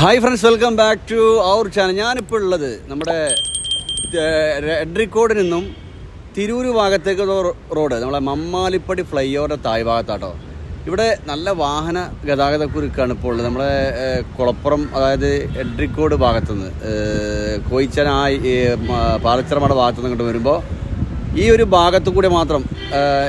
Hi friends welcome back to our channel ഞാനിപ്പോൾ ഉള്ളത് നമ്മുടെ എഡ്രിക്കോഡിൽ നിന്നും തിരൂര് ഭാഗത്തേക്ക് റോഡ് നമ്മളെ മമ്മാലിപ്പടി ഫ്ലൈ ഓവറിന്റെ തായ് ഭാഗത്താട്ടോ. ഇവിടെ നല്ല വാഹന ഗതാഗത കുരുക്കാണ് ഇപ്പോൾ ഉള്ളത്. നമ്മുടെ കുളപ്പുറം അതായത് എഡ്രിക്കോട് ഭാഗത്തുനിന്ന് കോയിച്ചനായി പാലച്ചിറമട ഭാഗത്തുനിന്ന് ഇങ്ങോട്ട് വരുമ്പോൾ ഈ ഒരു ഭാഗത്തു കൂടി മാത്രം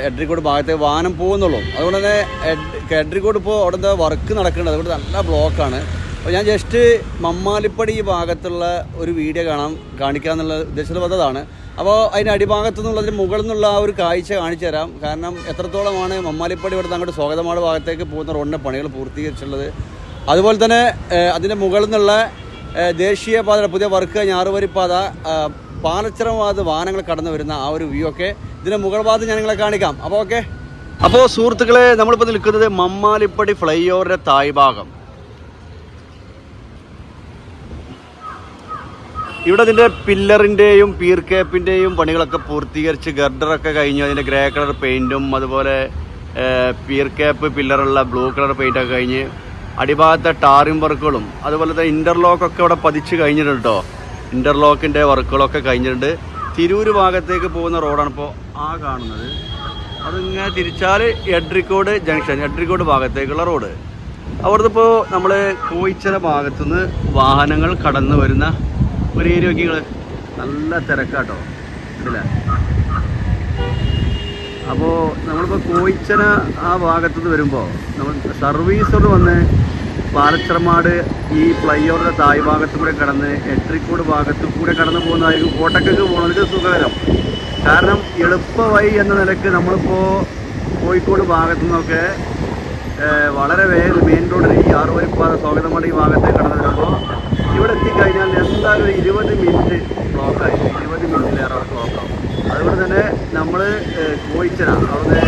എഡ്രിക്കോട് ഭാഗത്തേക്ക് വാഹനം പോകുന്നുള്ളൂ. അതുകൊണ്ട് തന്നെ എഡ് എഡ്രിക്കോട് ഇപ്പോൾ അവിടുത്തെ വർക്ക് നടക്കേണ്ടത് അതുകൊണ്ട് നല്ല ബ്ലോക്കാണ് അപ്പോൾ ഞാൻ ജസ്റ്റ് മമ്മാലിപ്പടി ഈ ഭാഗത്തുള്ള ഒരു വീഡിയോ കാണാൻ കാണിക്കാന്നുള്ള ഉദ്ദേശത്തിൽ വന്നതാണ്. അപ്പോൾ അതിന്റെ അടിഭാഗത്തു നിന്നുള്ളതിന് മുകളിൽ നിന്നുള്ള ആ ഒരു കാഴ്ച കാണിച്ചു തരാം. കാരണം എത്രത്തോളമാണ് മമ്മാലിപ്പടി ഇവിടെ അങ്ങോട്ട് സ്വാഗതമാട് ഭാഗത്തേക്ക് പോകുന്ന റോഡിന്റെ പണികൾ പൂർത്തീകരിച്ചിട്ടുള്ളത്. അതുപോലെ തന്നെ അതിന്റെ മുകളിൽ നിന്നുള്ള ദേശീയ പാത പുതിയ വർക്ക് ഞാറുവരിപ്പാത പാത പാലച്ചിറവാത് വാഹനങ്ങൾ കടന്നു വരുന്ന ആ ഒരു വ്യൂ ഒക്കെ ഇതിന്റെ മുകൾ ഭാഗത്ത് ഞാൻ നിങ്ങളെ കാണിക്കാം. അപ്പോൾ ഓക്കെ. അപ്പോൾ സുഹൃത്തുക്കളെ നമ്മളിപ്പോൾ നിൽക്കുന്നത് മമ്മാലിപ്പടി ഫ്ലൈ ഓവറിന്റെ തായ് ഇവിടെ ഇതിന്റെ പില്ലറിന്റെയും പീർ കേപ്പിന്റെയും പണികളൊക്കെ പൂർത്തീകരിച്ച് ഗർഡറൊക്കെ കഴിഞ്ഞു. അതിന്റെ ഗ്രേ കളർ പെയിന്റും അതുപോലെ പീർ കേപ്പ് പില്ലറുള്ള ബ്ലൂ കളർ പെയിന്റൊക്കെ കഴിഞ്ഞ് അടിഭാഗത്തെ ടാറിംഗ് വർക്കുകളും അതുപോലെ തന്നെ ഇന്റർലോക്കൊക്കെ ഇവിടെ പതിച്ച് കഴിഞ്ഞിട്ടുണ്ട് കേട്ടോ ഇന്റർലോക്കിന്റെ വർക്കുകളൊക്കെ കഴിഞ്ഞിട്ടുണ്ട്. തിരൂര് ഭാഗത്തേക്ക് പോകുന്ന റോഡാണ് ഇപ്പോൾ ആ കാണുന്നത്. അതിങ്ങനെ തിരിച്ചാൽ എഡ്രിക്കോട് ജംഗ്ഷൻ എഡ്രിക്കോട് ഭാഗത്തേക്കുള്ള റോഡ്. അവിടുന്ന് ഇപ്പോൾ നമ്മൾ കോയിച്ചര ഭാഗത്തുനിന്ന് വാഹനങ്ങൾ കടന്നു വരുന്ന ഒരു നോക്കിങ്ങൾ നല്ല തിരക്കാട്ടോ. ഇല്ല അപ്പോൾ നമ്മളിപ്പോൾ കോയിച്ചന ആ ഭാഗത്തുനിന്ന് വരുമ്പോൾ നമ്മൾ സർവീസ് റോഡ് വന്ന് പാലച്ചിറമാട് ഈ ഫ്ലൈ ഓവറിന്റെ തായ് ഭാഗത്തു കൂടെ കടന്ന് എട്രിക്കോട് ഭാഗത്തു കൂടെ കടന്നു പോകുന്നതായിരിക്കും കോട്ടക്കൊക്കെ പോകുന്നതിന് സുഖകരം. കാരണം എളുപ്പ വഴി എന്ന നിലയ്ക്ക് നമ്മളിപ്പോൾ കോഴിക്കോട് ഭാഗത്തു നിന്നൊക്കെ വളരെ വേഗം മെയിൻ റോഡിൽ ഈ ആറുവരിപ്പാത സ്വാഗതമാണ് ഈ ഭാഗത്തേക്ക് കടന്നു വരുമ്പോൾ ഇവിടെ എത്തിക്കഴിഞ്ഞാൽ എന്തായാലും ഒരു ഇരുപത് മിനിറ്റ് ബ്ലോക്കായി ഇരുപത് മിനിറ്റിലേറെ ബ്ലോക്കാവും അതുകൊണ്ട് തന്നെ നമ്മൾ കോയിച്ചന അവിടെ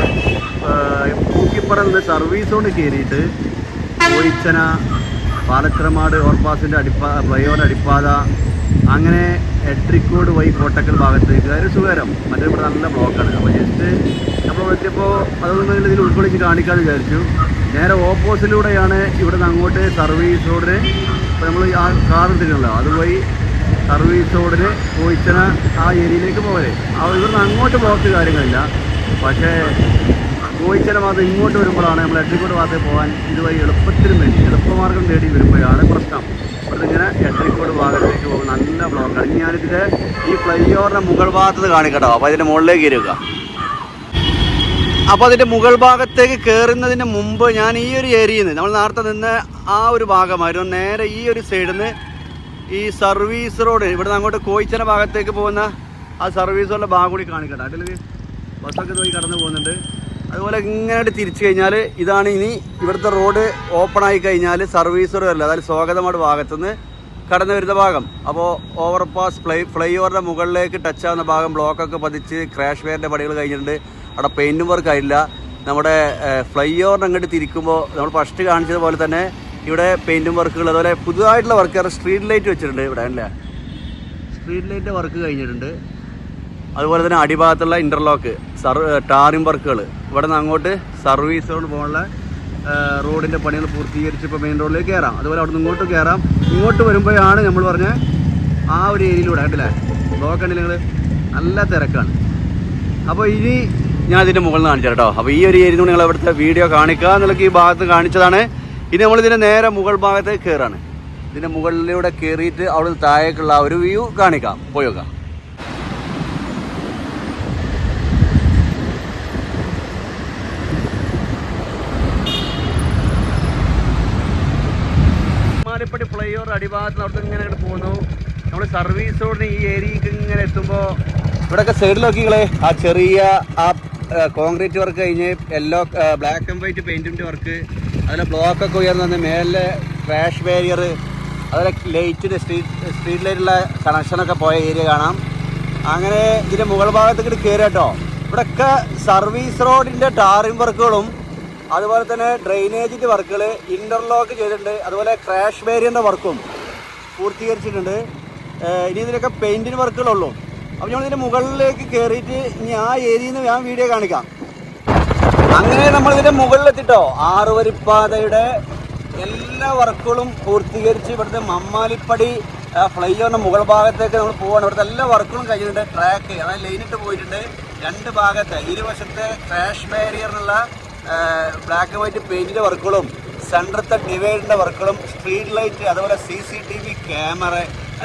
പൂക്കിപ്പറ നിന്ന് സർവീസ് കൊണ്ട് കയറിയിട്ട് കോയിച്ചന പാലക്രമാട് ഓർപ്പാസിന്റെ അടിപ്പാ ഫ്ലൈഓവർ അടിപ്പാത അങ്ങനെ എട്രിക്കോട് വഴി കോട്ടക്കൽ ഭാഗത്തേക്ക് അതൊരു സുഖകരം. മറ്റേ ഇവിടെ നല്ല ബ്ലോക്കാണ് അപ്പോൾ ജസ്റ്റ് നമ്മൾ എത്തിയപ്പോൾ അതൊന്നും ഇതിൽ ഉൾക്കൊള്ളിച്ച് കാണിക്കാമെന്ന് വിചാരിച്ചു. നേരെ ഓപ്പോസിലൂടെയാണ് ഇവിടെ നിന്ന് അങ്ങോട്ട് സർവീസ് റോഡിന് ഇപ്പോൾ നമ്മൾ ആ കാർ എടുത്തിട്ടുണ്ടല്ലോ. അതുവഴി സർവീസ് റോഡിന് കോയിച്ചന ആ ഏരിയയിലേക്ക് പോകരെ ആ ഇവിടുന്ന് അങ്ങോട്ട് പോകത്ത് കാര്യങ്ങളില്ല. പക്ഷേ കോയിച്ചന ഭാഗത്ത് ഇങ്ങോട്ട് വരുമ്പോഴാണ് നമ്മൾ എട്രിക്കോട് ഭാഗത്ത് പോകാൻ ഇതുവഴി എളുപ്പത്തിനും വേണ്ടി എളുപ്പമാർഗം തേടി വരുമ്പോഴാണ് പ്രശ്നം. ഇവിടുന്ന് ഇങ്ങനെ എട്രിക്കോട് ഭാഗത്തേക്ക് പോകും നല്ല ബ്ലോക്കാണ് ഞാനിതിന്റെ ഈ ഫ്ലൈ ഓവറിന്റെ മുകൾ ഭാഗത്ത് കാണിക്കട്ടോ. അപ്പോൾ അതിന്റെ മുകളിലേക്ക് കയറുക അപ്പോൾ അതിന്റെ മുകൾ ഭാഗത്തേക്ക് കയറുന്നതിന് മുമ്പ് ഞാൻ ഈ ഒരു ഏരിയയിൽ നിന്ന് നമ്മൾ നേരത്തെ നിന്ന് ആ ഒരു ഭാഗമായിരുന്നു. നേരെ ഈ ഒരു സൈഡിൽ നിന്ന് ഈ സർവീസ് റോഡ് ഇവിടുന്ന് അങ്ങോട്ട് കോയിച്ചന ഭാഗത്തേക്ക് പോകുന്ന ആ സർവീസ് റോഡിന്റെ ഭാഗം കൂടി കാണിക്കട്ടെ അതിൽ ബസ്സൊക്കെ പോയി കടന്നു പോകുന്നുണ്ട്. അതുപോലെ ഇങ്ങനെ തിരിച്ചു കഴിഞ്ഞാൽ ഇതാണ് ഇനി ഇവിടുത്തെ റോഡ് ഓപ്പൺ ആയി കഴിഞ്ഞാൽ സർവീസ് റോഡ് അല്ല അതായത് സ്വാഗതമാട് ഭാഗത്തുനിന്ന് കടന്നു വരുന്ന ഭാഗം. അപ്പോൾ ഓവർപാസ് ഫ്ലൈ ഫ്ലൈ ഓവറിന്റെ മുകളിലേക്ക് ടച്ച് ആവുന്ന ഭാഗം ബ്ലോക്കൊക്കെ പതിച്ച് ക്രാഷ് വെയറിന്റെ പടികൾ കഴിഞ്ഞിട്ടുണ്ട്. അവിടെ പെയിന്റും വർക്ക് ആയില്ല നമ്മുടെ ഫ്ലൈ ഓവറിന് അങ്ങോട്ട് തിരിക്കുമ്പോൾ നമ്മൾ ഫസ്റ്റ് കാണിച്ചതുപോലെ തന്നെ ഇവിടെ പെയിന്റും വർക്കുകൾ അതുപോലെ പുതുതായിട്ടുള്ള വർക്ക് സ്ട്രീറ്റ് ലൈറ്റ് വെച്ചിട്ടുണ്ട് ഇവിടെ അല്ലേ സ്ട്രീറ്റ് ലൈറ്റിന്റെ വർക്ക് കഴിഞ്ഞിട്ടുണ്ട്. അതുപോലെ തന്നെ അടിഭാഗത്തുള്ള ഇന്റർലോക്ക് സർ ടാറിംഗ് വർക്കുകൾ ഇവിടെ നിന്ന് അങ്ങോട്ട് സർവീസ് പോകാനുള്ള റോഡിന്റെ പണികൾ പൂർത്തീകരിച്ച് ഇപ്പോൾ മെയിൻ റോഡിലേക്ക് കയറാം. അതുപോലെ അവിടെ നിന്ന് ഇങ്ങോട്ട് കയറാം. ഇങ്ങോട്ട് വരുമ്പോഴാണ് നമ്മൾ പറഞ്ഞ ആ ഒരു ഏരിയയിലൂടെ കണ്ടില്ലേ? ബ്ലോക്ക് നിങ്ങൾ നല്ല തിരക്കാണ്. അപ്പോൾ ഇനി ഞാൻ അതിന്റെ മുകളിൽ കാണിച്ചു കേട്ടോ. അപ്പോൾ ഈ ഒരു ഏരിയ നിങ്ങൾ അവിടുത്തെ വീഡിയോ കാണിക്കുക എന്നുള്ള ഈ ഭാഗത്ത് കാണിച്ചതാണ്. ഇനി നമ്മൾ ഇതിന്റെ നേരെ മുകൾ ഭാഗത്ത് കയറാണ് ഇതിന്റെ മുകളിലൂടെ കയറിയിട്ട് അവിടെ താഴേക്കുള്ള ഒരു വ്യൂ കാണിക്കാം. പോയി നോക്കാം. മാലിപ്പടി ഫ്ലൈ ഓവർ അടിഭാഗത്ത് അവിടെ ഇങ്ങനെ പോകുന്നു. നമ്മൾ സർവീസ് റോഡിന് ഈ ഏരിയക്ക് ഇങ്ങനെ എത്തുമ്പോൾ ഇവിടെയൊക്കെ സൈഡിൽ നോക്കിങ്ങളെ ആ ചെറിയ ആ കോൺക്രീറ്റ് വർക്ക് കഴിഞ്ഞ് യെല്ലോ ബ്ലാക്ക് ആൻഡ് വൈറ്റ് പെയിന്റിന്റെ വർക്ക് അതിലെ ബ്ലോക്കൊക്കെ ഉയർന്നു മേലെ ക്രാഷ് ബാരിയർ അതിലെ ലൈറ്റിന്റെ സ്ട്രീറ്റ് സ്ട്രീറ്റ് ലൈറ്റുള്ള കണക്ഷനൊക്കെ പോയ ഏരിയ കാണാം. അങ്ങനെ ഇതിന്റെ മുകൾ ഭാഗത്തേക്ക് കയറി കേട്ടോ. സർവീസ് റോഡിന്റെ ടാറിംഗ് വർക്കുകളും അതുപോലെ തന്നെ ഡ്രെയിനേജിന്റെ വർക്കുകൾ ഇന്റർലോക്ക് ചെയ്തിട്ടുണ്ട്. അതുപോലെ ക്രാഷ് ബാരിയറിന്റെ വർക്കും പൂർത്തീകരിച്ചിട്ടുണ്ട്. ഇനി ഇതിനൊക്കെ പെയിന്റിന് വർക്കുകളുള്ളൂ അപ്പോൾ ഇതിന്റെ മുകളിലേക്ക് കയറിയിട്ട് ഇനി ആ ഏരിയയിൽ നിന്ന് ഞാൻ വീഡിയോ കാണിക്കാം. അങ്ങനെ നമ്മൾ ഇതിന്റെ മുകളിലെത്തിട്ടോ? ആറുവരിപ്പാതയുടെ എല്ലാ വർക്കുകളും പൂർത്തീകരിച്ച് ഇവിടുത്തെ മമ്മാലിപ്പടി ഫ്ലൈ ഓവറിന്റെ മുകൾ ഭാഗത്തേക്ക് നമ്മൾ പോവാണ്. ഇവിടുത്തെ എല്ലാ വർക്കുകളും കഴിഞ്ഞിട്ടുണ്ട്. ട്രാക്ക് അതായത് ലൈനിട്ട് പോയിട്ടുണ്ട്. രണ്ട് ഭാഗത്തെ ഇരുവശത്തെ ക്രാഷ് ബാരിയർ എന്നുള്ള ബ്ലാക്ക് ആൻഡ് വൈറ്റ് പെയിന്റിന്റെ വർക്കുകളും സെൻട്രത്തെ ഡിവൈഡിന്റെ വർക്കുകളും സ്ട്രീറ്റ് ലൈറ്റ് അതുപോലെ C C T V camera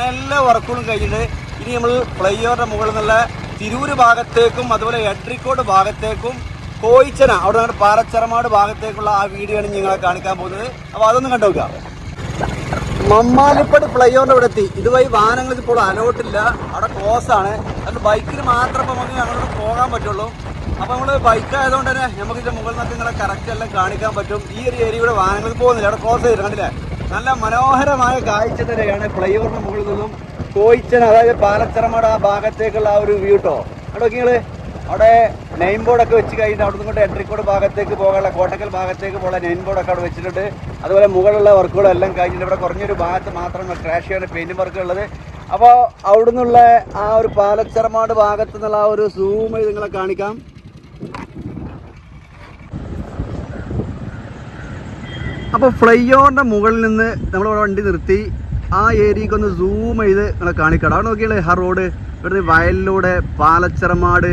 എല്ലാ വർക്കുകളും കഴിഞ്ഞിട്ട് ഇനി നമ്മൾ ഫ്ലൈ ഓവറിന്റെ മുകളിൽ നിന്നുള്ള തിരൂര് ഭാഗത്തേക്കും അതുപോലെ എട്രിക്കോട് ഭാഗത്തേക്കും കോയിച്ചന അവിടെ നിന്ന് പാറച്ചറമാട് ഭാഗത്തേക്കുള്ള ആ വീഡിയോ ആണ് നിങ്ങളെ കാണിക്കാൻ പോകുന്നത്. അപ്പോൾ അതൊന്നും കണ്ടു നോക്കാം. മമ്മാലിപ്പടി ഫ്ലൈ ഓവറിന്റെ ഇവിടെ എത്തി. ഇതുവഴി വാഹനങ്ങൾ ഇപ്പോൾ അലോട്ടില്ല അവിടെ ക്ലോസ് ആണ്. അതുകൊണ്ട് ബൈക്കിൽ മാത്രം നമുക്ക് അങ്ങോട്ട് പോകാൻ പറ്റുള്ളൂ. അപ്പോൾ നമ്മൾ ബൈക്ക് ആയതുകൊണ്ട് തന്നെ നമുക്ക് ഇതിന്റെ മുകളിൽ നിന്നൊക്കെ നിങ്ങളെ കറക്റ്റ് എല്ലാം കാണിക്കാൻ പറ്റും. ഈ ഒരു ഏരിയയുടെ വാഹനങ്ങൾ പോകുന്നില്ല. അവിടെ ക്ലോസ് ചെയ്തിട്ടുണ്ട്. കണ്ടില്ലേ? നല്ല മനോഹരമായ കാഴ്ച തന്നെയാണ് ഫ്ലൈ ഓവറിന്റെ മുകളിൽ നിന്നും കോയിച്ചൻ അതായത് പാലച്ചിറമട ആ ഭാഗത്തേക്കുള്ള ആ ഒരു വ്യൂ കേട്ടോ അവിടെ നിങ്ങൾ അവിടെ നെയിം ബോർഡൊക്കെ വെച്ച് കഴിഞ്ഞാൽ അവിടെ നിന്ന് എൻട്രിക്കോട് ഭാഗത്തേക്ക് പോകാനുള്ള കോട്ടക്കൽ ഭാഗത്തേക്ക് പോകാൻ നെയിം ബോർഡൊക്കെ അവിടെ വെച്ചിട്ടുണ്ട്. അതുപോലെ മുകളിലുള്ള വർക്കുകളെല്ലാം കഴിഞ്ഞിട്ട് ഇവിടെ കുറഞ്ഞൊരു ഭാഗത്ത് മാത്രം ക്രാഷ് ചെയ്യാൻ പെയിന്റ് വർക്ക് ഉള്ളത്. അപ്പോൾ അവിടെ നിന്നുള്ള ആ ഒരു പാലച്ചിറമാട് ഭാഗത്തു നിന്നുള്ള ആ ഒരു സൂം നിങ്ങളെ കാണിക്കാം. അപ്പോൾ ഫ്ലൈ ഓവറിന്റെ മുകളിൽ നിന്ന് നമ്മളിവിടെ വണ്ടി നിർത്തി. ആ ഏരിയക്ക് ഒന്ന് സൂം ചെയ്ത് നിങ്ങളെ കാണിക്കണം അവിടെ നോക്കിയാലേ ആ റോഡ് ഇവിടുന്ന് വയലിലൂടെ പാലച്ചിറമാട്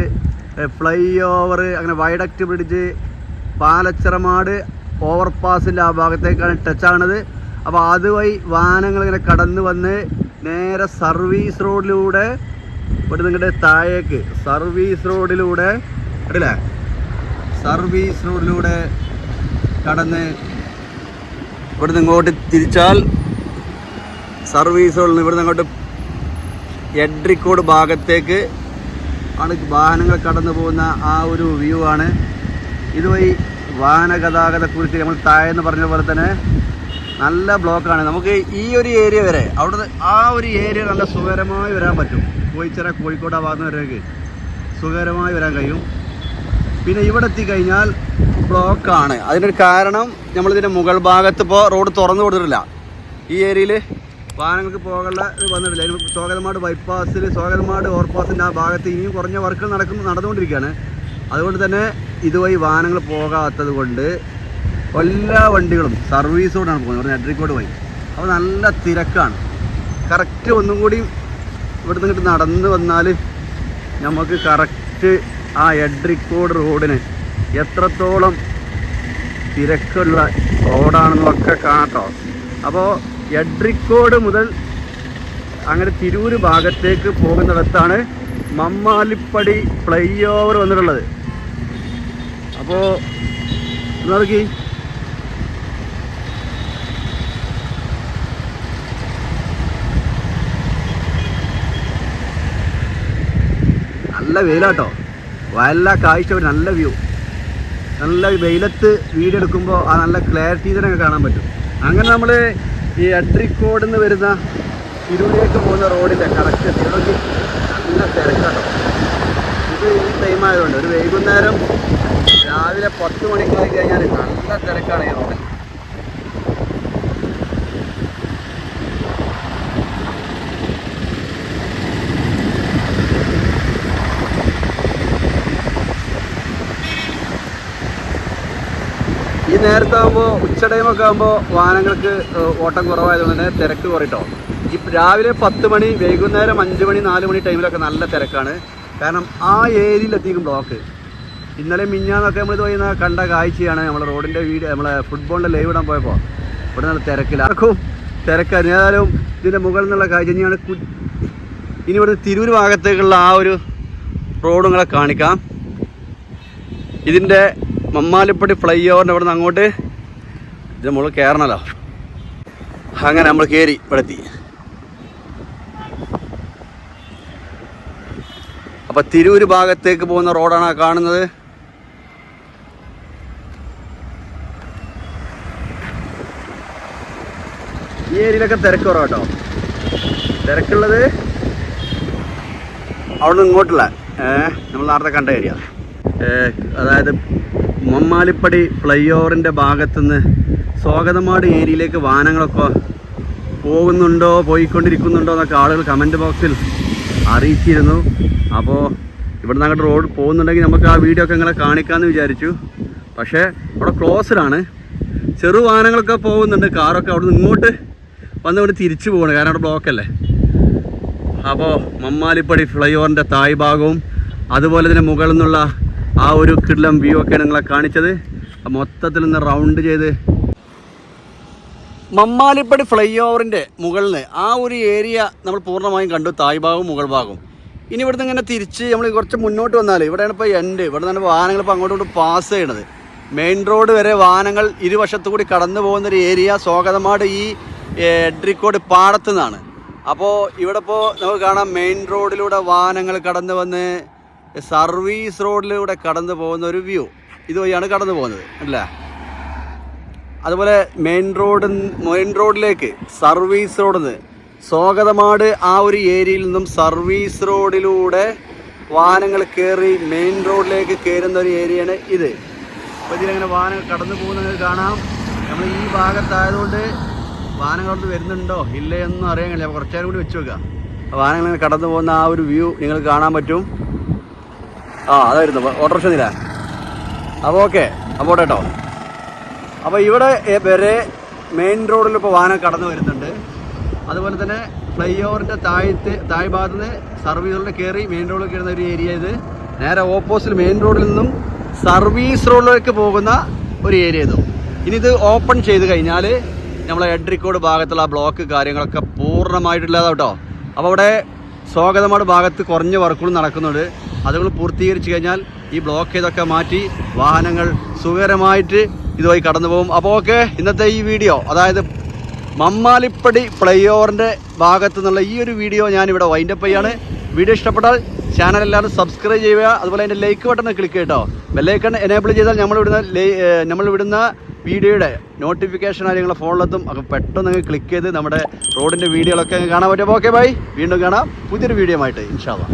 ഫ്ലൈ ഓവർ അങ്ങനെ വൈഡക്റ്റ് ബ്രിഡ്ജ് പാലച്ചിറമാട് ഓവർപാസിന്റെ ആ ഭാഗത്തേക്കാണ് ടച്ച് ആണത്. അപ്പോൾ അതുവഴി വാഹനങ്ങൾ ഇങ്ങനെ കടന്നു വന്ന് നേരെ സർവീസ് റോഡിലൂടെ ഇവിടെ നിങ്ങളുടെ താഴേക്ക്. സർവീസ് റോഡിലൂടെ കണ്ടില്ലേ? സർവീസ് റോഡിലൂടെ കടന്ന് ഇവിടുന്ന് ഇങ്ങോട്ട് തിരിച്ചാൽ സർവീസ് റോഡിൽ നിന്ന് ഇവിടുന്ന് അങ്ങോട്ട് എഡ്രിക്കോട് ഭാഗത്തേക്ക് ആണ് വാഹനങ്ങൾ കടന്നു പോകുന്ന ആ ഒരു വ്യൂ ആണ്. ഇതുവഴി വാഹന ഗതാഗതക്കുറിച്ച് നമ്മൾ താഴെന്ന് പറഞ്ഞ പോലെ തന്നെ നല്ല ബ്ലോക്കാണ് നമുക്ക് ഈ ഒരു ഏരിയ വരെ അവിടെ ആ ഒരു ഏരിയ നല്ല സുഖകരമായി വരാൻ പറ്റും. കോയിച്ചിറ കോഴിക്കോട് ആ ഭാഗത്ത് വരെയൊക്കെ സുഖകരമായി വരാൻ കഴിയും. പിന്നെ ഇവിടെ എത്തിക്കഴിഞ്ഞാൽ ബ്ലോക്കാണ് അതിനൊരു കാരണം നമ്മളിതിന്റെ മുകൾ ഭാഗത്ത് ഇപ്പോൾ റോഡ് തുറന്നു കൊടുത്തിട്ടില്ല. ഈ ഏരിയയിൽ വാഹനങ്ങൾക്ക് പോകാനുള്ള ഇത് വന്നിട്ടില്ല. അതിന് സോകൽമാട് ബൈപ്പാസിൽ സോകൽമാട് ഓവർപാസിന്റെ ആ ഭാഗത്ത് ഇനിയും കുറഞ്ഞ വർക്കുകൾ നടക്കുന്നു നടന്നുകൊണ്ടിരിക്കുകയാണ്. അതുകൊണ്ട് തന്നെ ഇതുവഴി വാഹനങ്ങൾ പോകാത്തത് കൊണ്ട് എല്ലാ വണ്ടികളും സർവീസോടാണ് പോകുന്നത്. പറഞ്ഞാൽ അഡ്രിക്കോട് വഴി. അപ്പോൾ നല്ല തിരക്കാണ്. കറക്റ്റ് ഒന്നും കൂടി ഇവിടുന്ന് ഇങ്ങോട്ട് നടന്ന് വന്നാൽ നമുക്ക് കറക്റ്റ് ആ എഡ്രിക്കോട് റോഡിന് എത്രത്തോളം തിരക്കുള്ള റോഡാണെന്നൊക്കെ കാണട്ടോ അപ്പോൾ എഡ്രിക്കോട് മുതൽ അങ്ങനെ തിരൂര് ഭാഗത്തേക്ക് പോകുന്നിടത്താണ് മമ്മാലിപ്പടി ഫ്ലൈ ഓവർ വന്നിട്ടുള്ളത് അപ്പോൾ നോക്കി? നല്ല വെയിലാട്ടോ. വല്ല കാഴ്ച ഒരു നല്ല വ്യൂ. നല്ല വെയിലത്ത് വീഡിയോ എടുക്കുമ്പോൾ ആ നല്ല ക്ലാരിറ്റി തന്നെ കാണാൻ പറ്റും. അങ്ങനെ നമ്മൾ ഈ അഡ്രിക്കോട് നിന്ന് വരുന്ന തിരുവിലേക്ക് പോകുന്ന റോഡിന്റെ കറക്റ്റ് തിരുവിലേക്ക് നല്ല തിരക്കാട്ടോ. ഇത് ഈ ടൈം ആയതുകൊണ്ട് ഒരു വൈകുന്നേരം രാവിലെ പത്ത് മണിക്കായി കഴിഞ്ഞാൽ നല്ല തിരക്കാണ് ഈ റോഡിൽ ഈ നേരത്തെ ആകുമ്പോൾ ഉച്ച ടൈമൊക്കെ ആകുമ്പോൾ വാഹനങ്ങൾക്ക് ഓട്ടം കുറവായതുകൊണ്ട് തന്നെ തിരക്ക് കുറയിട്ടോ. ഈ രാവിലെ പത്ത് മണി വൈകുന്നേരം അഞ്ച് മണി നാല് മണി ടൈമിലൊക്കെ നല്ല തിരക്കാണ്. കാരണം ആ ഏരിയയിലെത്തിക്കും ബ്ലോക്ക്. ഇന്നലെ മിഞ്ഞാന്നൊക്കെ നമ്മൾ ഇത് കണ്ട കാഴ്ചയാണ് നമ്മളെ റോഡിന്റെ വീട് നമ്മളെ ഫുട്ബോളിന്റെ ലൈവ് ഇടാൻ പോയപ്പോൾ ഇവിടെ നല്ല തിരക്കിലാർക്കും തിരക്കാണ് ഏതായാലും ഇതിന്റെ മുകളിൽ നിന്നുള്ള കാഴ്ച ഇനിയാണ് ഇനി ഇവിടെ തിരൂർ ഭാഗത്തേക്കുള്ള ആ ഒരു റോഡുകളെ കാണിക്കാം. ഇതിന്റെ മമ്മാലിപ്പടി ഫ്ലൈ ഓവറിന്റെ അവിടെ നിന്ന് അങ്ങോട്ട് ഇത് നമ്മൾ കയറണല്ലോ അങ്ങനെ നമ്മൾ കയറി ഇവിടെ എത്തി. അപ്പോൾ തിരൂര് ഭാഗത്തേക്ക് പോകുന്ന റോഡാണ് കാണുന്നത്. ഈ ഏരിയയിലൊക്കെ തിരക്ക് കുറവ് കേട്ടോ. തിരക്കുള്ളത് അവിടെ നിന്ന് ഇങ്ങോട്ടുള്ള നമ്മൾ നേരത്തെ കണ്ട ഏരിയ. അതായത് മമ്മാലിപ്പടി ഫ്ലൈ ഓവറിന്റെ ഭാഗത്തുനിന്ന് സ്വാഗതമാട് ഏരിയയിലേക്ക് വാഹനങ്ങളൊക്കെ പോകുന്നുണ്ടോ പോയിക്കൊണ്ടിരിക്കുന്നുണ്ടോ എന്നൊക്കെ ആളുകൾ കമന്റ് ബോക്സിൽ അറിയിച്ചിരുന്നു. അപ്പോൾ ഇവിടുന്ന് അങ്ങോട്ട് റോഡ് പോകുന്നുണ്ടെങ്കിൽ നമുക്ക് ആ വീഡിയോ ഒക്കെ ഇങ്ങനെ കാണിക്കാമെന്ന് വിചാരിച്ചു. പക്ഷേ അവിടെ ക്ലോസ്ഡാണ് ചെറു വാഹനങ്ങളൊക്കെ പോകുന്നുണ്ട്. കാറൊക്കെ അവിടെ നിന്ന് ഇങ്ങോട്ട് വന്ന് ഇവിടെ തിരിച്ചു പോകണം കാരണം അവിടെ ബ്ലോക്കല്ലേ അപ്പോൾ മമ്മാലിപ്പടി ഫ്ലൈ ഓവറിന്റെ തായ് ഭാഗവും അതുപോലെ തന്നെ മുകളിൽ നിന്നുള്ള ആ ഒരു കിടലം വ്യൂ ഒക്കെയാണ് നിങ്ങളെ കാണിച്ചത്. മൊത്തത്തിൽ നിന്ന് റൗണ്ട് ചെയ്ത്. മമ്മാലിപ്പടി ഫ്ലൈ ഓവറിന്റെ മുകളിൽ ആ ഒരു ഏരിയ നമ്മൾ പൂർണമായും കണ്ടു. തായ് ഭാഗവും മുകൾ ഭാഗവും ഇനി ഇവിടുന്ന് ഇങ്ങനെ തിരിച്ച് നമ്മൾ കുറച്ച് മുന്നോട്ട് വന്നാൽ ഇവിടെയാണ് ഇപ്പോൾ എൻഡ് ഇവിടെ നിന്ന് വാഹനങ്ങൾ ഇപ്പോൾ അങ്ങോട്ട് ഇങ്ങോട്ട് പാസ് ചെയ്യണത്. മെയിൻ റോഡ് വരെ വാഹനങ്ങൾ ഇരുവശത്തു കൂടി കടന്നു പോകുന്ന ഒരു ഏരിയ സ്വാഗതമാട് ഈ എഡ്രിക്കോട് പാടത്തു നിന്നാണ്. അപ്പോൾ ഇവിടെ ഇപ്പോൾ നമുക്ക് കാണാം മെയിൻ റോഡിലൂടെ വാഹനങ്ങൾ കടന്നു വന്ന് സർവീസ് റോഡിലൂടെ കടന്നു പോകുന്ന ഒരു വ്യൂ. ഇതുവഴിയാണ് കടന്നു പോകുന്നത് അല്ലേ? അതുപോലെ മെയിൻ റോഡ് മെയിൻ റോഡിലേക്ക് സർവീസ് റോഡിൽ നിന്ന് സ്വാഗതമാട് ആ ഒരു ഏരിയയിൽ നിന്നും സർവീസ് റോഡിലൂടെ വാഹനങ്ങൾ കയറി മെയിൻ റോഡിലേക്ക് കയറുന്ന ഒരു ഏരിയയാണ് ഇത്. അപ്പോൾ ഇതിലങ്ങനെ വാഹനങ്ങൾ കടന്നു പോകുന്നത് കാണാം. നമ്മൾ ഈ ഭാഗത്തായതുകൊണ്ട് വാഹനങ്ങളൊന്നും വരുന്നുണ്ടോ ഇല്ലേ എന്നും അറിയാൻ കഴിയില്ല. അപ്പോൾ കുറച്ചേരം കൂടി വെച്ച് വെക്കുക വാഹനങ്ങൾ കടന്നു പോകുന്ന ആ ഒരു വ്യൂ നിങ്ങൾക്ക് കാണാൻ പറ്റും. ആ അതായിരുന്നു. ഓട്ടോറിക്ഷ നില. അപ്പോൾ ഓക്കെ അപ്പോൾ കേട്ടോ അപ്പോൾ ഇവിടെ വരെ മെയിൻ റോഡിൽ ഇപ്പോൾ വാഹനം കടന്നു വരുന്നുണ്ട്. അതുപോലെ തന്നെ ഫ്ലൈ ഓവറിന്റെ താഴത്ത് താഴ് ഭാഗത്ത് നിന്ന് സർവീസുകളിൽ കയറി മെയിൻ റോഡിൽ കയറുന്ന ഒരു ഏരിയ ഇത്. നേരെ ഓപ്പോസിറ്റ് മെയിൻ റോഡിൽ നിന്നും സർവീസ് റോഡിലേക്ക് പോകുന്ന ഒരു ഏരിയ ഇതും. ഇനി ഇത് ഓപ്പൺ ചെയ്ത് കഴിഞ്ഞാൽ നമ്മളെ എഡ്രിക്കോട് ഭാഗത്തുള്ള ബ്ലോക്ക് കാര്യങ്ങളൊക്കെ പൂർണമായിട്ടില്ലാതെ കേട്ടോ അപ്പോൾ അവിടെ സ്വാഗതമാട് ഭാഗത്ത് കുറഞ്ഞ വർക്കുകൾ നടക്കുന്നുണ്ട്. അതുകൾ പൂർത്തീകരിച്ചു കഴിഞ്ഞാൽ ഈ ബ്ലോക്ക് ചെയ്തൊക്കെ മാറ്റി വാഹനങ്ങൾ സുഖകരമായിട്ട് ഇതുമായി കടന്നു പോകും അപ്പോൾ ഓക്കെ ഇന്നത്തെ ഈ വീഡിയോ അതായത് മമ്മാലിപ്പടി ഫ്ലൈ ഓവറിന്റെ ഭാഗത്തു നിന്നുള്ള ഈ ഒരു വീഡിയോ ഞാനിവിടെ വൈൻഡപ്പ് ചെയ്യാണ്. വീഡിയോ ഇഷ്ടപ്പെട്ടാൽ ചാനൽ എല്ലാവരും സബ്സ്ക്രൈബ് ചെയ്യുക. അതുപോലെ അതിന്റെ ലൈക്ക് ബട്ടൺ ക്ലിക്ക് ചെയ്യട്ടോ ബെല്ലൈക്കൺ എനേബിൾ ചെയ്താൽ നമ്മൾ വിടുന്ന ലൈ- നമ്മൾ വിടുന്ന വീഡിയോയുടെ നോട്ടിഫിക്കേഷൻ നിങ്ങളുടെ ഫോണിലെത്തും അത് പെട്ടെന്ന് നിങ്ങൾ ക്ലിക്ക് ചെയ്ത് നമ്മുടെ റോഡിന്റെ വീഡിയോകളൊക്കെ അങ്ങ് കാണാൻ പറ്റും. ഓക്കെ ബൈ വീണ്ടും കാണാം. പുതിയൊരു വീഡിയോ ആയിട്ട് ഇൻഷാല്ലാം